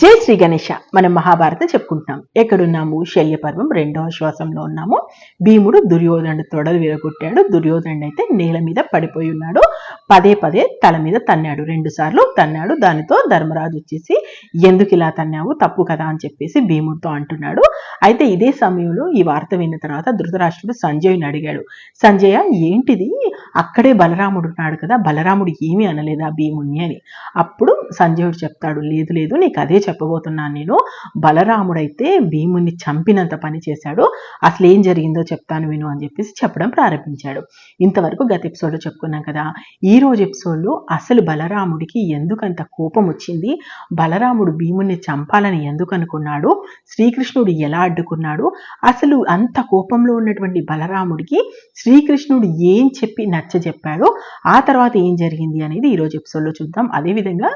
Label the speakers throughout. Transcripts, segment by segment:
Speaker 1: జై శ్రీ గణేష. మనం మహాభారతం చెప్పుకుంటున్నాం. ఎక్కడున్నాము? శల్యపర్వం రెండవ శ్వాసంలో ఉన్నాము. భీముడు దుర్యోధనుడు తొడలు విరగొట్టాడు. దుర్యోధనుడు అయితే నేల మీద పడిపోయి ఉన్నాడు. పదే పదే తల మీద తన్నాడు. రెండు సార్లు తన్నాడు. దానితో ధర్మరాజు వచ్చేసి ఎందుకు ఇలా తన్నావు? తప్పు కదా అని చెప్పేసి భీముడితో అంటున్నాడు. అయితే ఇదే సమయంలో ఈ వార్త విన్న తర్వాత ధృతరాష్ట్రుడు సంజయుని అడిగాడు సంజయ ఏంటిది? అక్కడే బలరాముడు ఉన్నాడు కదా బలరాముడు ఏమీ అనలేదా భీముణ్ణి? అని. అప్పుడు సంజయుడు చెప్తాడు లేదు లేదు నీకు అదే చెప్పబోతున్నాను నేను. బలరాముడైతే భీముణ్ణి చంపినంత పని చేశాడు. అసలు ఏం జరిగిందో చెప్తాను విను అని చెప్పేసి చెప్పడం ప్రారంభించాడు. ఇంతవరకు గత ఎపిసోడ్లో చెప్పుకున్నాం కదా ఈ రోజు ఎపిసోడ్లో అసలు బలరాముడికి ఎందుకంత కోపం వచ్చింది? బలరాముడు భీముణ్ణి చంపాలని ఎందుకు అనుకున్నాడు? శ్రీకృష్ణుడు ఎలా అడ్డుకున్నాడు అసలు అంత కోపంలో ఉన్నటువంటి బలరాముడికి శ్రీకృష్ణుడు ఏం చెప్పి నచ్చ చెప్పాడు ఆ తర్వాత ఏం జరిగింది అనేది ఈ ఎపిసోడ్లో చూద్దాం. అదేవిధంగా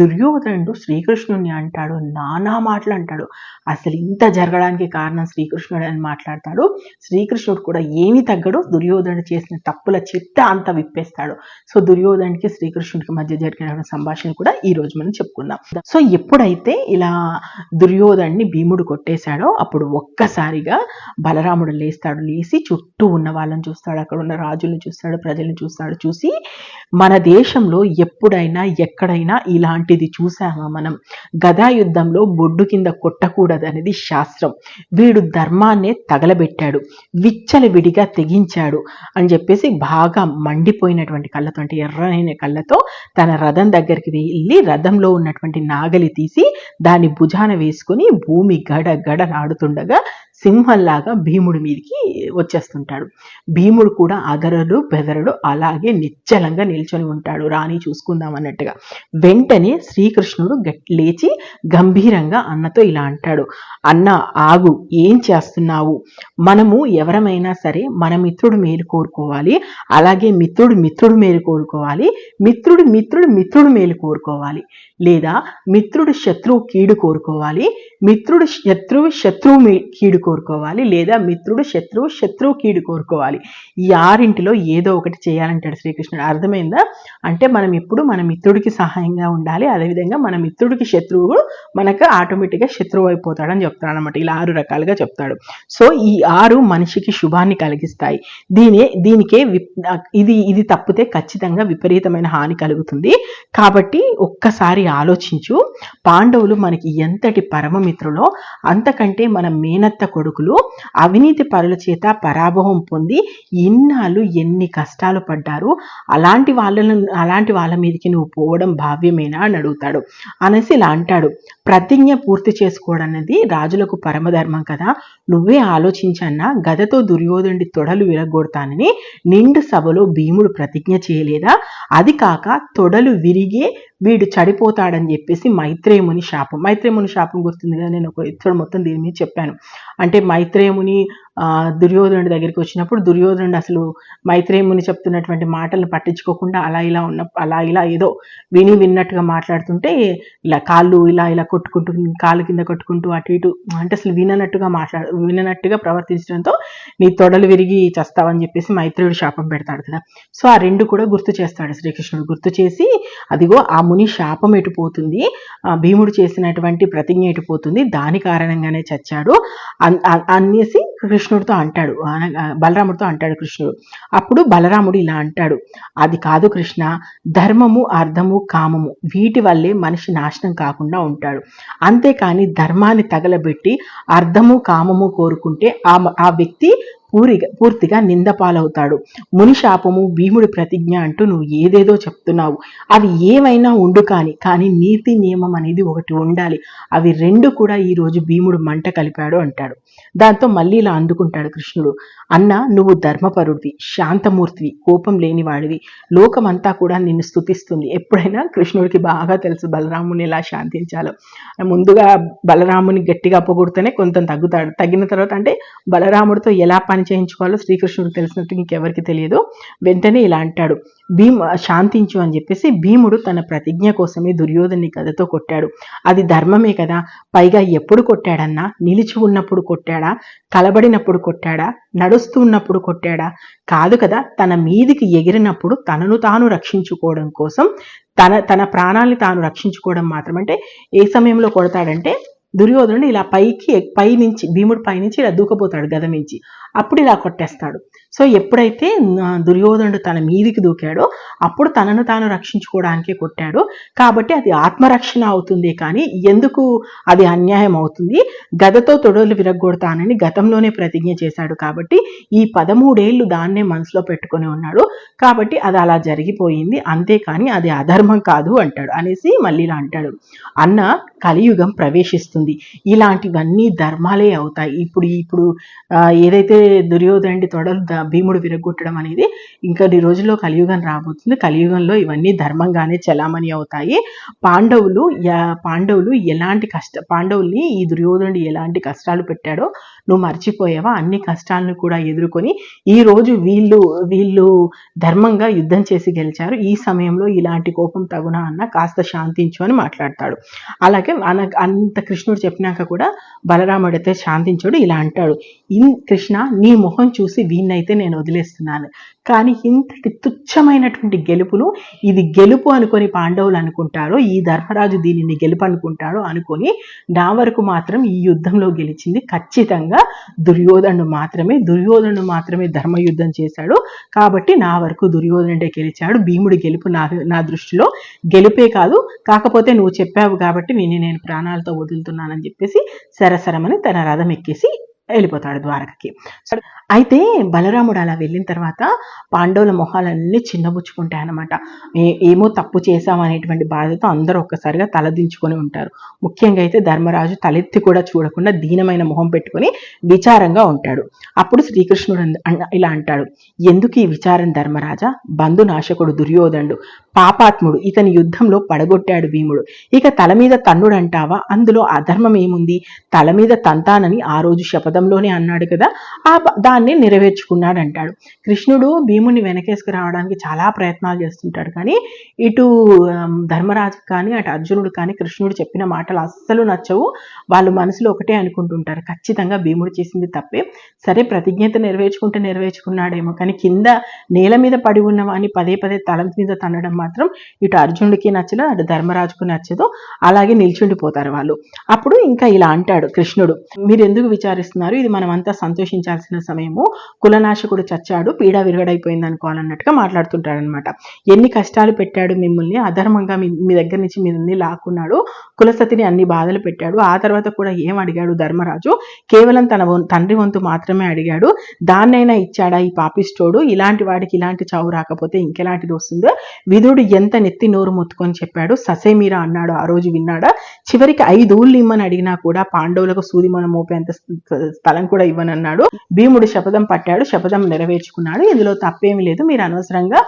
Speaker 1: దుర్యోధనుడు శ్రీకృష్ణుడిని అంటాడు నానా మాటలు అంటాడు. అసలు ఇంత జరగడానికి కారణం శ్రీకృష్ణుడు అని మాట్లాడతాడు. శ్రీకృష్ణుడు కూడా ఏమి తగ్గడు దుర్యోధనుడు చేసిన తప్పుల చిట్ట అంత విప్పేస్తాడు. సో దుర్యోధనుడికి శ్రీకృష్ణుడికి మధ్య జరిగిన సంభాషణ కూడా ఈ రోజు మనం చెప్పుకుందాం. సో ఎప్పుడైతే ఇలా దుర్యోధన్ని భీముడు కొట్టేశాడో అప్పుడు ఒక్కసారిగా బలరాముడు లేస్తాడు లేచి చుట్టూ ఉన్న వాళ్ళని చూస్తాడు అక్కడ ఉన్న రాజులను చూస్తాడు ప్రజలను చూస్తాడు చూసి మన దేశంలో ఎప్పుడైనా ఎక్కడైనా ఇలాంటిది చూసామా మనం? గదా యుద్ధంలో బొడ్డు కింద కొట్టకూడదు అనేది శాస్త్రం. వీడు ధర్మాన్నే తగలబెట్టాడు విచ్చల విడిగా తెగించాడు అని చెప్పేసి బాగా మండిపోయినటువంటి కళ్ళతో అంటే ఎర్రనైన కళ్ళతో తన రథం దగ్గరికి వెళ్ళి రథంలో ఉన్నటువంటి నాగలి తీసి దాన్ని భుజాన వేసుకొని భూమి గడ గడ నాడు వెళ్తుండగా సింహంలాగా భీముడి మీదకి వచ్చేస్తుంటాడు. భీముడు కూడా అదరడు బెదరడు అలాగే నిశ్చలంగా నిల్చొని ఉంటాడు. రాణి చూసుకుందాం అన్నట్టుగా. వెంటనే శ్రీకృష్ణుడు గట్ లేచి గంభీరంగా అన్నతో ఇలా అంటాడు. అన్న ఆగు ఏం చేస్తున్నావు? మనము ఎవరమైనా సరే మన మిత్రుడు మేలు కోరుకోవాలి. అలాగే మిత్రుడు మిత్రుడు మేలు కోరుకోవాలి. మిత్రుడు మిత్రుడు మిత్రుడు మేలు కోరుకోవాలి. లేదా మిత్రుడు శత్రువు కీడు కోరుకోవాలి. మిత్రుడు శత్రువు శత్రువు మీ- కీడు కోరుకోవాలి లేదా మిత్రుడు శత్రువు శత్రువు కీడు కోరుకోవాలి. ఈ ఆరింటిలో ఏదో ఒకటి చేయాలంటాడు శ్రీకృష్ణుడు. అర్థమైందా? అంటే మనం ఎప్పుడు మన మిత్రుడికి సహాయంగా ఉండాలి అదేవిధంగా మన మిత్రుడికి శత్రువు మనకు ఆటోమేటిక్గా శత్రువు అయిపోతాడని చెప్తాడు అనమాట ఇలా ఆరు రకాలుగా చెప్తాడు. సో ఈ ఆరు మనిషికి శుభాన్ని కలిగిస్తాయి. దీని దీనికే ఇది ఇది తప్పితే ఖచ్చితంగా విపరీతమైన హాని కలుగుతుంది. కాబట్టి ఒక్కసారి ఆలోచించు. పాండవులు మనకి ఎంతటి పరమమిత్రులో అంతకంటే మన మన మేనత్త కొడుకులు అవినీతి పరుల చేత పరాభవం పొంది ఇన్నాళ్ళు ఎన్ని కష్టాలు పడ్డారు? అలాంటి వాళ్ళను అలాంటి వాళ్ళ మీదకి నువ్వు పోవడం భావ్యమేనా? అని అడుగుతాడు. అనేసి ఇలా అంటాడు. ప్రతిజ్ఞ పూర్తి చేసుకోవడం అనేది రాజులకు పరమధర్మం కదా. నువ్వే ఆలోచించన్నా గదతో దుర్యోధనుడి తొడలు విరగొడతానని నిండు సభలో భీముడు ప్రతిజ్ఞ చేయలేదా? అది కాక తొడలు విరిగే వీడు చడిపోతాడని చెప్పేసి మైత్రేయముని శాపం. మైత్రేయముని శాపం గుర్తుంది కదా? నేను ఒక ఎపిసోడ్ మొత్తం దీని మీద చెప్పాను. అంటే మైత్రేయముని దుర్యోధనుడి దగ్గరికి వచ్చినప్పుడు దుర్యోధనుడు అసలు మైత్రేయముని చెప్తున్నటువంటి మాటలను పట్టించుకోకుండా అలా ఇలా ఉన్న అలా ఇలా ఏదో విని విన్నట్టుగా మాట్లాడుతుంటే ఇలా కాళ్ళు ఇలా ఇలా కొట్టుకుంటూ కాలు కింద కొట్టుకుంటూ అటు ఇటు అంటే అసలు విననట్టుగా మాట్లాడు విననట్టుగా ప్రవర్తించడంతో నీ తొడలు విరిగి చస్తావని చెప్పేసి మైత్రేయుడు శాపం పెడతాడు కదా. సో ఆ రెండు కూడా గుర్తు చేస్తాడు శ్రీకృష్ణుడు. గుర్తు చేసి అదిగో ఆ ముని శాపం ఎటుపోతుంది ఆ భీముడు చేసినటువంటి ప్రతిజ్ఞ ఎటుపోతుంది దాని కారణంగానే చచ్చాడు అన్- అ- అనేసి కృష్ణుడితో అంటాడు. బలరాముడితో అంటాడు కృష్ణుడు. అప్పుడు బలరాముడు ఇలా అంటాడు. అది కాదు కృష్ణ ధర్మము అర్థము కామము వీటి వల్లే మనిషి నాశనం కాకుండా ఉంటాడు. అంతేకాని ధర్మాన్ని తగలబెట్టి అర్థము కామము కోరుకుంటే ఆ ఆ వ్యక్తి పూరిగా పూర్తిగా నిందపాలవుతాడు. ముని శాపము భీముడి ప్రతిజ్ఞ అంటూ నువ్వు ఏదేదో చెప్తున్నావు. అవి ఏమైనా ఉండు కాని కానీ నీతి నియమం అనేది ఒకటి ఉండాలి. అవి రెండు కూడా ఈ రోజు భీముడు మంట కలిపాడు అంటాడు. దాంతో మళ్ళీ ఇలా అందుకుంటాడు కృష్ణుడు. అన్న నువ్వు ధర్మపరుడివి శాంతమూర్తివి కోపం లేనివాడివి. లోకమంతా కూడా నిన్ను స్తుతిస్తుంది. ఎప్పుడైనా కృష్ణుడికి బాగా తెలుసు బలరాముని ఎలా శాంతించాలో. ముందుగా బలరాముని గట్టిగా పొగుడితేనే కొంత తగ్గుతాడు. తగ్గిన తర్వాత అంటే బలరాముడితో ఎలా పని పని చేయించుకోవాలో శ్రీకృష్ణుడు తెలిసినట్టు ఇంకెవరికి తెలియదు. వెంటనే ఇలా అంటాడు. భీమ శాంతించు అని చెప్పేసి భీముడు తన ప్రతిజ్ఞ కోసమే దుర్యోధన్ని కథతో కొట్టాడు. అది ధర్మమే కదా. పైగా ఎప్పుడు కొట్టాడన్నా? నిలిచి ఉన్నప్పుడు కొట్టాడా? కలబడినప్పుడు కొట్టాడా? నడుస్తూ ఉన్నప్పుడు కొట్టాడా? కాదు కదా. తన మీదికి ఎగిరినప్పుడు తనను తాను రక్షించుకోవడం కోసం తన తన ప్రాణాల్ని తాను రక్షించుకోవడం మాత్రం అంటే ఏ సమయంలో కొడతాడంటే దుర్యోధనుడు ఇలా పైకి పై నుంచి భీముడు పైనుంచి ఇలా దూకపోతాడు గద నుంచి. అప్పుడు ఇలా కొట్టేస్తాడు. సో ఎప్పుడైతే దుర్యోధనుడు తన మీదికి దూకాడో అప్పుడు తనను తాను రక్షించుకోవడానికే కొట్టాడు. కాబట్టి అది ఆత్మరక్షణ అవుతుంది కానీ ఎందుకు అది అన్యాయం అవుతుంది? గదతో తొడలు విరగొడతానని గతంలోనే ప్రతిజ్ఞ చేశాడు కాబట్టి ఈ పదమూడేళ్ళు దాన్నే మనసులో పెట్టుకొని ఉన్నాడు. కాబట్టి అది అలా జరిగిపోయింది. అంతేకాని అది అధర్మం కాదు అంటాడు అనేసి మళ్ళీ ఇలా అంటాడు. అన్న కలియుగం ప్రవేశిస్తుంది. ఇలాంటివన్నీ ధర్మాలే అవుతాయి. ఇప్పుడు ఇప్పుడు ఏదైతే దుర్యోధనుడి తొడలు భీముడు విరగొట్టడం అనేది ఇంకా ఈ రోజుల్లో కలియుగం రాబోతుంది. కలియుగంలో ఇవన్నీ ధర్మంగానే చలామణి అవుతాయి. పాండవులు పాండవులు ఎలాంటి కష్ట పాండవుల్ని ఈ దుర్యోధనుడు ఎలాంటి కష్టాలు పెట్టాడో నువ్వు మర్చిపోయావా? అన్ని కష్టాలను కూడా ఎదుర్కొని ఈ రోజు వీళ్ళు వీళ్ళు ధర్మంగా యుద్ధం చేసి గెలిచారు. ఈ సమయంలో ఇలాంటి కోపం తగునా అన్న కాస్త శాంతించు అని మాట్లాడతాడు. అలాగే అన అంత కృష్ణుడు చెప్పినాక కూడా బలరాముడైతే శాంతించాడు ఇలా అంటాడు. ఇన్ కృష్ణ నీ మొహం చూసి వీణ్ణైతే నేను వదిలేస్తున్నాను. కానీ ఇంతటి తుచ్చమైనటువంటి గెలుపును ఇది గెలుపు అనుకొని పాండవులు అనుకుంటారో ఈ ధర్మరాజు దీనిని గెలుపు అనుకుంటాడో అనుకొని నా వరకు మాత్రం ఈ యుద్ధంలో గెలిచింది ఖచ్చితంగా దుర్యోధనుడు మాత్రమే. దుర్యోధనుడు మాత్రమే ధర్మయుద్ధం చేశాడు. కాబట్టి నా వరకు దుర్యోధనుడే గెలిచాడు. భీముడి గెలుపు నా నా దృష్టిలో గెలుపే కాదు. కాకపోతే నువ్వు చెప్పావు కాబట్టి వీని నేను ప్రాణాలతో వదులుతున్నానని చెప్పేసి సరసరమని తన రథం ఎక్కేసి వెళ్ళిపోతాడు ద్వారకకి. అయితే బలరాముడు అలా వెళ్ళిన తర్వాత పాండవుల మొహాలన్నీ చిన్నబుచ్చుకుంటాయి అనమాట ఏమో తప్పు చేశాం అనేటువంటి బాధతో అందరూ ఒక్కసారిగా తలదించుకొని ఉంటారు. ముఖ్యంగా అయితే ధర్మరాజు తలెత్తి కూడా చూడకుండా దీనమైన మొహం పెట్టుకొని విచారంగా ఉంటాడు. అప్పుడు శ్రీకృష్ణుడు ఇలా అంటాడు. ఎందుకు ఈ విచారం ధర్మరాజా? బంధునాశకుడు దుర్యోధనుడు పాపాత్ముడు ఇతని యుద్ధంలో పడగొట్టాడు భీముడు. ఇక తల మీద తన్నుడు అంటావా అందులో అధర్మం ఏముంది? తల మీద తంతానని ఆ రోజు శపథంలోనే అన్నాడు కదా ఆ దాన్ని నెరవేర్చుకున్నాడు అంటాడు కృష్ణుడు భీముని వెనకేసుకు రావడానికి చాలా ప్రయత్నాలు చేస్తుంటాడు కానీ ఇటు ధర్మరాజు కానీ అటు అర్జునుడు కానీ కృష్ణుడు చెప్పిన మాటలు అస్సలు నచ్చవు. వాళ్ళు మనసులో ఒకటే అనుకుంటుంటారు ఖచ్చితంగా భీముడు చేసింది తప్పే. సరే ప్రతిజ్ఞత నెరవేర్చుకుంటే నెరవేర్చుకున్నాడేమో కానీ కింద నేల మీద పడి ఉన్న వాడిని పదే పదే తల మీద తన్నడం మాత్రం ఇటు అర్జునుడికి నచ్చదు అటు ధర్మరాజుకు నచ్చదు అలాగే నిల్చుండిపోతారు వాళ్ళు. అప్పుడు ఇంకా ఇలా అంటాడు కృష్ణుడు మీరు ఎందుకు విచారిస్తున్నారు? ఇది మనమంతా సంతోషించాల్సిన సమయము. కులనాశకుడు చచ్చాడు పీడ విరగడైపోయింది అనుకోవాలన్నట్టుగా మాట్లాడుతుంటాడనమాట ఎన్ని కష్టాలు పెట్టాడు మిమ్మల్ని అధర్మంగా మీ దగ్గర నుంచి మిమ్మల్ని లాక్కున్నాడు కులసతిని అన్ని బాధలు పెట్టాడు ఆ తర్వాత కూడా ఏం అడిగాడు ధర్మరాజు? కేవలం తన తండ్రి వంతు మాత్రమే అడిగాడు దాన్నైనా ఇచ్చాడా ఈ పాపిస్టోడు ఇలాంటి వాడికి ఇలాంటి చావు రాకపోతే ఇంకెలాంటిది వస్తుందో? విధుడు ఎంత నెత్తి నోరు మొత్తుకొని చెప్పాడు ససేమీరా అన్నాడు ఆ రోజు విన్నాడా? చివరికి ఐదు ఊళ్ళు ఇమ్మని అడిగినా కూడా పాండవులకు సూది మనం మోపేంత ఫలం స్థలం కూడా ఇవ్వనన్నాడు. భీముడు శపథం పట్టాడు శపథం నెరవేర్చుకున్నాడు. ఇందులో తప్పేమీ లేదు. మీరు అనవసరంగా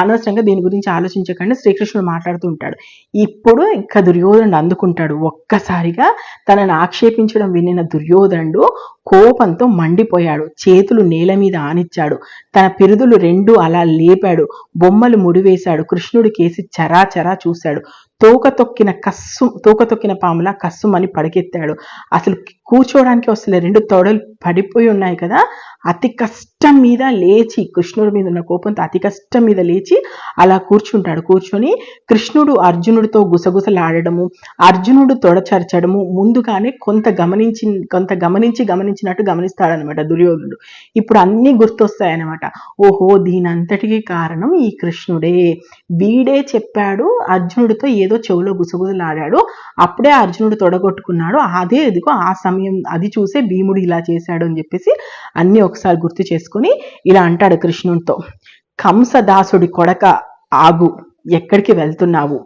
Speaker 1: అనవసరంగా దీని గురించి ఆలోచించకండి. శ్రీకృష్ణుడు మాట్లాడుతూ ఉంటాడు. ఇప్పుడు ఇంకా దుర్యోధనుడు అందుకుంటాడు. ఒక్కసారిగా తనను ఆక్షేపించడం వినిన దుర్యోధనుడు కోపంతో మండిపోయాడు. చేతులు నేల మీద ఆనిచ్చాడు. తన పిరుదులు రెండు అలా లేపాడు. బొమ్మలు ముడివేశాడు. కృష్ణుడి కేసి చరాచరా చూశాడు. తోక తొక్కిన కస్సు తోక తొక్కిన పాములా కస్సుమని పడికెత్తాడు అసలు కూర్చోవడానికి వస్తలే రెండు తొడలు పడిపోయి ఉన్నాయి కదా. అతి కష్టం మీద లేచి కృష్ణుడి మీద ఉన్న కోపంతో అతి కష్టం మీద లేచి అలా కూర్చుంటాడు. కూర్చొని కృష్ణుడు అర్జునుడితో గుసగుసలాడడము అర్జునుడు తొడచర్చడము ముందుగానే కొంత గమనించి కొంత గమనించి గమనించినట్టు గమనిస్తాడనమాట దుర్యోధనుడు. ఇప్పుడు అన్నీ గుర్తొస్తాయన్నమాట. ఓహో దీనంతటికీ కారణం ఈ కృష్ణుడే. వీడే చెప్పాడు అర్జునుడితో ఏదో చెవులో గుసగుసలాడాడు. అప్పుడే అర్జునుడు తొడగొట్టుకున్నాడు. అదే ఇదిగో ఆ సమయం అది చూసే భీముడు ఇలా చేశాడు అని చెప్పేసి అన్నీ ఒకసారి గుర్తు చేసుకొని ఇలా అంటాడు కృష్ణునితో కంసదాసుడి కొడక ఆగు ఎక్కడికి వెళ్తున్నావు?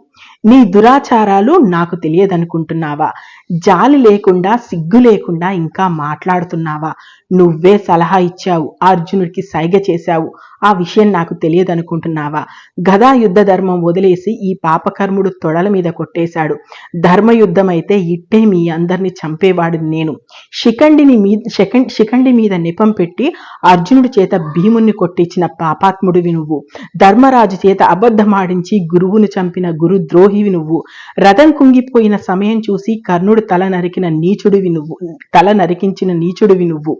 Speaker 1: నీ దురాచారాలు నాకు తెలియదనుకుంటున్నావా? జాలి లేకుండా సిగ్గు లేకుండా ఇంకా మాట్లాడుతున్నావా? నువ్వే సలహా ఇచ్చావు అర్జునుడికి సైగ చేశావు. ఆ విషయం నాకు తెలియదనుకుంటున్నావా? గదా యుద్ధ ధర్మం వదిలేసి ఈ పాపకర్ముడు తొడల మీద కొట్టేశాడు. ధర్మయుద్ధం అయితే ఇట్టే మీ అందరిని చంపేవాడు నేను. శిఖండిని మీ శిఖం- శిఖండి మీద నిపం పెట్టి అర్జునుడి చేత భీముణ్ణి కొట్టించిన పాపాత్ముడివి నువ్వు. ధర్మరాజు చేత అబద్ధమాడించి గురువును చంపిన గురుద్రోహివి నువ్వు. రథం కుంగిపోయిన సమయం చూసి కర్ణుడు తల నరికిన నీచుడివి నువ్వు. తల నరికించిన నీచుడివి నువ్వు.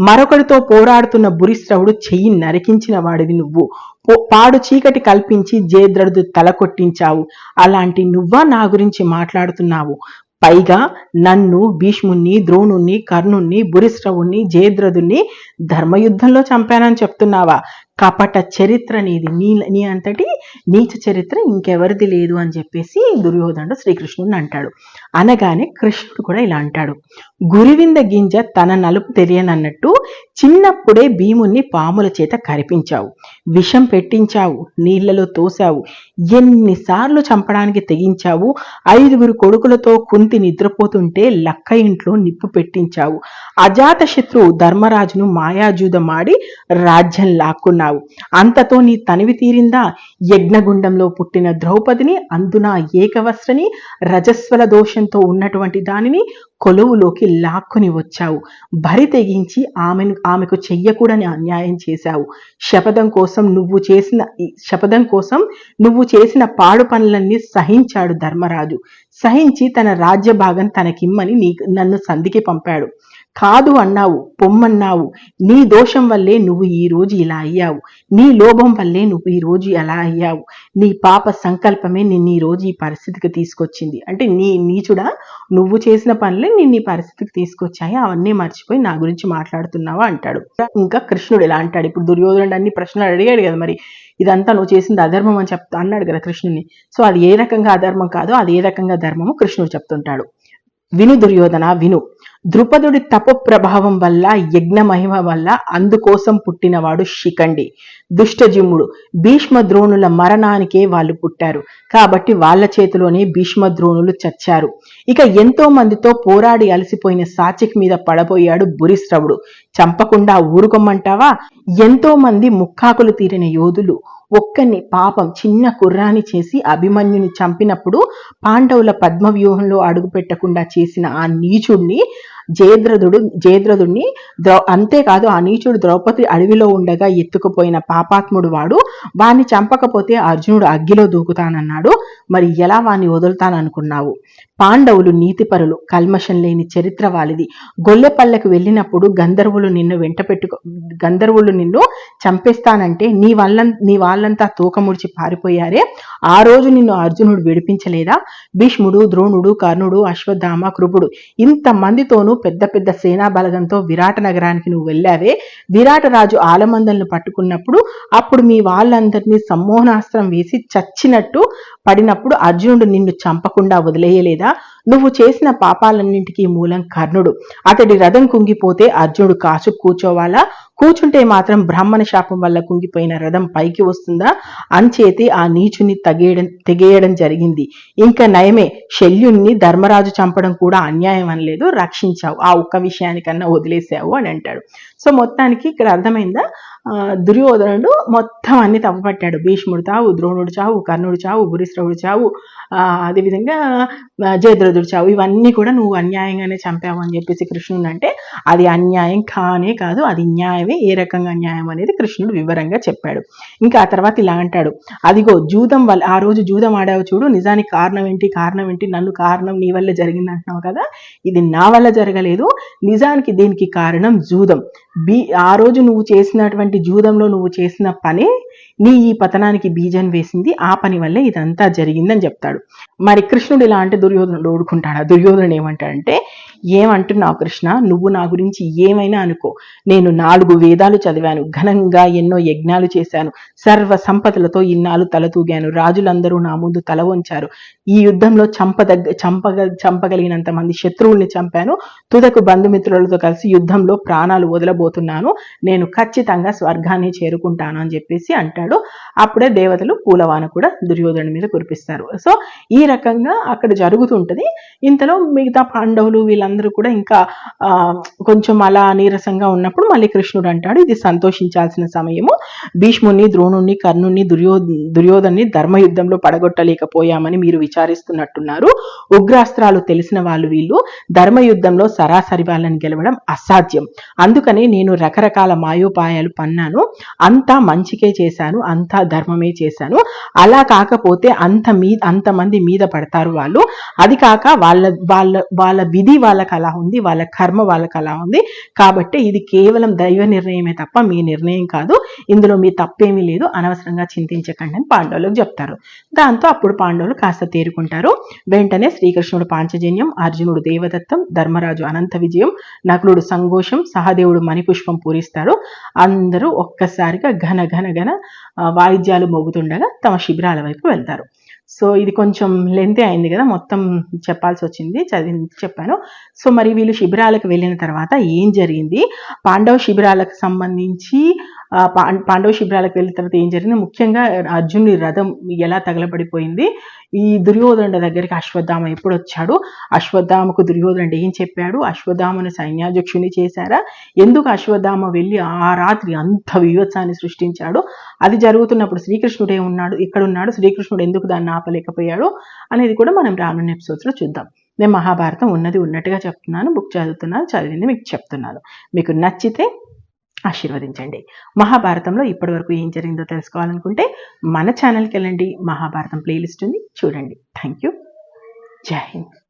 Speaker 1: మరొకరితో పోరాడుతున్న బురిశ్రవుడు చెయ్యి నరికించిన వాడివి నువ్వు. పాడు చీకటి కల్పించి జయద్రథుడు తల కొట్టించావు. అలాంటి నువ్వా నా గురించి మాట్లాడుతున్నావు? పైగా నన్ను భీష్ముణ్ణి ద్రోణుణ్ణి కర్ణుణ్ణి బురిశ్రవుణ్ణి జయద్రథుణ్ణి ధర్మయుద్ధంలో చంపానని చెప్తున్నావా? కపట చరిత్ర నీది. నీ నీ అంతటి నీచ చరిత్ర ఇంకెవరిది లేదు అని చెప్పేసి దుర్యోధనుడు శ్రీకృష్ణుని అంటాడు. అనగానే కృష్ణుడు కూడా ఇలా అంటాడు. గురివింద గింజ తన నలుపు తెలియనన్నట్టు చిన్నప్పుడే భీముణ్ణి పాముల చేత కరిపించావు. విషం పెట్టించావు నీళ్ళలో తోసావు ఎన్నిసార్లు చంపడానికి తెగించావు. ఐదుగురు కొడుకులతో కుంతి నిద్రపోతుంటే లక్క ఇంట్లో నిప్పు పెట్టించావు. అజాత శత్రువు ధర్మరాజును మాయాజూదమాడి రాజ్యం లాక్కున్నావు. అంతతో నీ తనివి తీరిందా? యజ్ఞగుండంలో పుట్టిన ద్రౌపదిని అందున ఏకవస్త్రని రజస్వల సంతోషంతో ఉన్నటువంటి దానిని కొలువులోకి లాక్కుని వచ్చావు. భరి తెగించి ఆమెను ఆమెకు చెయ్యకూడని అన్యాయం చేశావు. శపథం కోసం నువ్వు చేసిన శపథం కోసం నువ్వు చేసిన పాడు పనులన్నీ సహించాడు ధర్మరాజు. సహించి తన రాజ్య భాగం తనకిమ్మని నీ నన్ను సంధికి పంపాడు. కాదు అన్నావు పొమ్మన్నావు. నీ దోషం వల్లే నువ్వు ఈ రోజు ఇలా అయ్యావు. నీ లోభం వల్లే నువ్వు ఈ రోజు ఎలా అయ్యావు. నీ పాప సంకల్పమే నిన్ను ఈ రోజు ఈ పరిస్థితికి తీసుకొచ్చింది. అంటే నీ నీచుడా నువ్వు చేసిన పనులే నిన్ను ఈ పరిస్థితికి తీసుకొచ్చాయి. అవన్నీ మర్చిపోయి నా గురించి మాట్లాడుతున్నావా అంటాడు. ఇంకా కృష్ణుడు ఎలా అంటాడు. ఇప్పుడు దుర్యోధనుడు అన్ని ప్రశ్నలు అడిగాడు కదా మరి. ఇదంతా నువ్వు చేసింది అధర్మం అని చెప్తా అన్నాడు కదా కృష్ణుని. సో అది ఏ రకంగా అధర్మం కాదో అది ఏ రకంగా ధర్మమో కృష్ణుడు చెప్తుంటాడు. విను దుర్యోధన విను. ద్రుపదుడి తప ప్రభావం వల్ల యజ్ఞ మహిమ వల్ల అందుకోసం పుట్టినవాడు శిఖండి. దుష్టజిమ్ముడు భీష్మ ద్రోణుల మరణానికే వాళ్ళు పుట్టారు. కాబట్టి వాళ్ళ చేతిలోనే భీష్మ ద్రోణులు చచ్చారు. ఇక ఎంతో మందితో పోరాడి అలసిపోయిన సాచిక్ మీద పడబోయాడు బురిశ్రవుడు చంపకుండా ఊరుకోమంటావా? ఎంతో మంది ముక్కాకులు తీరిన యోధులు ఒక్కని పాపం చిన్న కుర్రాని చేసి అభిమన్యుని చంపినప్పుడు పాండవుల పద్మవ్యూహంలో అడుగు పెట్టకుండా చేసిన ఆ నీచుడిని జయద్రథుడు జయద్రథుడిని ద్రౌ అంతేకాదు ఆ నీచుడు ద్రౌపది అడవిలో ఉండగా ఎత్తుకుపోయిన పాపాత్ముడు వాడు. వాణ్ణి చంపకపోతే అర్జునుడు అగ్గిలో దూకుతానన్నాడు. మరి ఎలా వాణ్ణి వదులుతాననుకున్నావు? పాండవులు నీతిపరులు కల్మషం లేని చరిత్ర వాలిది. గొల్లెపల్లెకు వెళ్ళినప్పుడు గంధర్వులు నిన్ను వెంట పెట్టుకో గంధర్వులు నిన్ను చంపేస్తానంటే నీ వల్ల నీ వాళ్ళంతా తూకముడిచి పారిపోయారే. ఆ రోజు నిన్ను అర్జునుడు విడిపించలేదా? భీష్ముడు ద్రోణుడు కర్ణుడు అశ్వత్థామ కృపుడు ఇంతమందితోనూ పెద్ద పెద్ద సేనా బలగంతో విరాట నగరానికి నువ్వు వెళ్ళావే. విరాట రాజు ఆలమందలను పట్టుకున్నప్పుడు అప్పుడు మీ వాళ్ళందరినీ సమ్మోహనాస్త్రం వేసి చచ్చినట్టు పడినప్పుడు అర్జునుడు నిన్ను చంపకుండా వదిలేయలేదా? నువ్వు చేసిన పాపాలన్నింటికీ మూలం కర్ణుడు. అతడి రథం కుంగిపోతే అర్జునుడు కాచు కూర్చోవాలా? కూర్చుంటే మాత్రం బ్రాహ్మణ శాపం వల్ల కుంగిపోయిన రథం పైకి వస్తుందా? అంచేతి ఆ నీచుని తగేయడం తెగేయడం జరిగింది. ఇంకా నయమే శల్యుణ్ణి ధర్మరాజు చంపడం కూడా అన్యాయం అనలేదు. రక్షించావు. ఆ ఒక్క విషయానికన్నా వదిలేసావు అని అంటాడు. సో మొత్తానికి ఇక్కడ అర్థమైందా? దుర్యోధనుడు మొత్తం అన్ని తప్పపట్టాడు భీష్ముడు చావు ద్రోణుడు చావు కర్ణుడు చావు భూరిశ్రవుడు చావు అదేవిధంగా ఆ, జయద్రథుడు చావు ఇవన్నీ కూడా నువ్వు అన్యాయంగానే చంపావు అని చెప్పేసి కృష్ణుడు అంటే అది అన్యాయం కానే కాదు అది న్యాయమే ఏ రకంగా న్యాయం అనేది కృష్ణుడు వివరంగా చెప్పాడు. ఇంకా ఆ తర్వాత ఇలా అంటాడు అదిగో జూదం వల్ల ఆ రోజు జూదం ఆడావు చూడు నిజానికి కారణం ఏంటి కారణం ఏంటి నన్ను కారణం నీ వల్ల జరిగింది అంటున్నావు కదా ఇది నా వల్ల జరగలేదు నిజానికి దీనికి కారణం జూదం. బి ఆ రోజు నువ్వు చేసినటువంటి జూదంలో నువ్వు చేసిన పనే నీ ఈ పతనానికి బీజం వేసింది ఆ పని వల్లే ఇదంతా జరిగిందని చెప్తాడు. మరి కృష్ణుడు ఇలా అంటే దుర్యోధనుడు ఓడుకుంటాడా దుర్యోధనుడు ఏమంటాడంటే ఏమంటున్నావు కృష్ణ? నువ్వు నా గురించి ఏమైనా అనుకో. నేను నాలుగు వేదాలు చదివాను. ఘనంగా ఎన్నో యజ్ఞాలు చేశాను. సర్వ సంపదలతో ఇన్నాళ్ళు తలతూగాను. రాజులందరూ నా ముందు తల వంచారు. ఈ యుద్ధంలో చంపదగ్గ చంపగ చంపగలిగినంత మంది శత్రువుల్ని చంపాను. తుదకు బంధుమిత్రులతో కలిసి యుద్ధంలో ప్రాణాలు వదలబోతున్నాను. నేను ఖచ్చితంగా స్వర్గాన్ని చేరుకుంటాను అని చెప్పేసి అంటాడు. అప్పుడే దేవతలు పూలవాన కూడా దుర్యోధను మీద కురిపిస్తారు. సో ఈ రకంగా అక్కడ జరుగుతుంటది. ఇంతలో మిగతా పాండవులు వీళ్ళందరూ కూడా ఇంకా కొంచెం అలా నీరసంగా ఉన్నప్పుడు మళ్ళీ కృష్ణుడు అంటాడు ఇది సంతోషించాల్సిన సమయము. భీష్ముని ద్రోణుణ్ణి కర్ణుణ్ణి దుర్యో దుర్యోధన్ని ధర్మయుద్ధంలో పడగొట్టలేకపోయామని మీరు విచారిస్తున్నట్టున్నారు. ఉగ్రాస్త్రాలు తెలిసిన వాళ్ళు వీళ్ళు. ధర్మయుద్ధంలో సరాసరి వాళ్ళని గెలవడం అసాధ్యం. అందుకని నేను రకరకాల మాయోపాయాలు పన్నాను. అంతా మంచికే చేశాను. అంతా ధర్మమే చేశాను. అలా కాకపోతే అంత మీ అంతమంది మీద పడతారు వాళ్ళు. అది కాక వాళ్ళ వాళ్ళ వాళ్ళ విధి వాళ్ళ వాళ్ళకి అలా ఉంది వాళ్ళ కర్మ వాళ్ళకి అలా ఉంది కాబట్టి ఇది కేవలం దైవ నిర్ణయమే తప్ప మీ నిర్ణయం కాదు. ఇందులో మీ తప్పేమీ లేదు. అనవసరంగా చింతించకండి అని పాండవులకు చెప్తారు. దాంతో అప్పుడు పాండవులు కాస్త తేరుకుంటారు. వెంటనే శ్రీకృష్ణుడు పాంచజన్యం అర్జునుడు దేవదత్తం ధర్మరాజు అనంత విజయం నకులుడు సంఘోషం సహదేవుడు మణిపుష్పం పూరిస్తారు. అందరూ ఒక్కసారిగా ఘన ఘన ఘన వాయిద్యాలు మోగుతుండగా తమ శిబిరాల వైపు వెళ్తారు. సో ఇది కొంచెం లెంతే అయింది కదా మొత్తం చెప్పాల్సి వచ్చింది చదివి చెప్పాను. సో మరి వీళ్ళు శిబిరాలకు వెళ్ళిన తర్వాత ఏం జరిగింది? పాండవ శిబిరాలకు సంబంధించి పాండవ శిబిరాలకు వెళ్ళిన తర్వాత ఏం జరిగింది? ముఖ్యంగా అర్జునుడి రథం ఎలా తగలబడిపోయింది? ఈ దుర్యోధనుడి దగ్గరికి అశ్వత్థామ ఎప్పుడు వచ్చాడు? అశ్వత్థామకు దుర్యోధనుడు ఏం చెప్పాడు? అశ్వత్థామను సైన్యాధ్యక్షుని చేశారా? ఎందుకు అశ్వత్థామ వెళ్ళి ఆ రాత్రి అంత వివత్సాన్ని సృష్టించాడు? అది జరుగుతున్నప్పుడు శ్రీకృష్ణుడే ఉన్నాడు? ఇక్కడ ఉన్నాడు? శ్రీకృష్ణుడు ఎందుకు దాన్ని ఆపలేకపోయాడో అనేది కూడా మనం రానున్న ఎపిసోడ్స్లో చూద్దాం. నేను మహాభారతం ఉన్నది ఉన్నట్టుగా చెప్తున్నాను బుక్ చదువుతున్నాను చదివింది మీకు చెప్తున్నాను. మీకు నచ్చితే ఆశీర్వదించండి. మహాభారతంలో ఇప్పటి వరకు ఏం జరిగిందో తెలుసుకోవాలనుకుంటే మన ఛానల్కి వెళ్ళండి. మహాభారతం ప్లేలిస్ట్ ఉంది. చూడండి. Thank you. జై హింద్.